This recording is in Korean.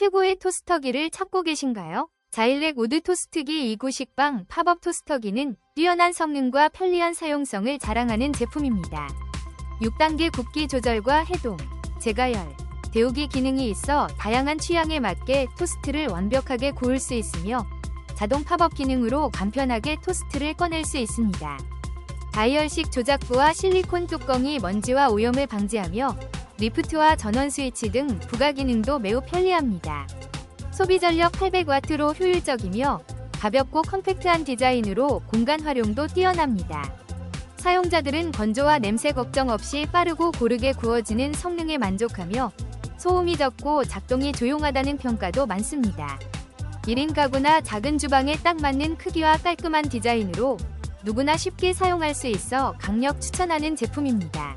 최고의 토스터기를 찾고 계신가요? 자일렉 우드 토스트기 2구식빵 팝업 토스터기는 뛰어난 성능과 편리한 사용성을 자랑하는 제품입니다. 6단계 굽기 조절과 해동, 재가열, 데우기 기능이 있어 다양한 취향에 맞게 토스트를 완벽하게 구울 수 있으며 자동 팝업 기능으로 간편하게 토스트를 꺼낼 수 있습니다. 다이얼식 조작부와 실리콘 뚜껑이 먼지와 오염을 방지하며 리프트와 전원 스위치 등 부가 기능도 매우 편리합니다. 소비 전력 800W로 효율적이며 가볍고 컴팩트한 디자인으로 공간 활용도 뛰어납니다. 사용자들은 건조와 냄새 걱정 없이 빠르고 고르게 구워지는 성능에 만족하며 소음이 적고 작동이 조용하다는 평가도 많습니다. 1인 가구나 작은 주방에 딱 맞는 크기와 깔끔한 디자인으로 누구나 쉽게 사용할 수 있어 강력 추천하는 제품입니다.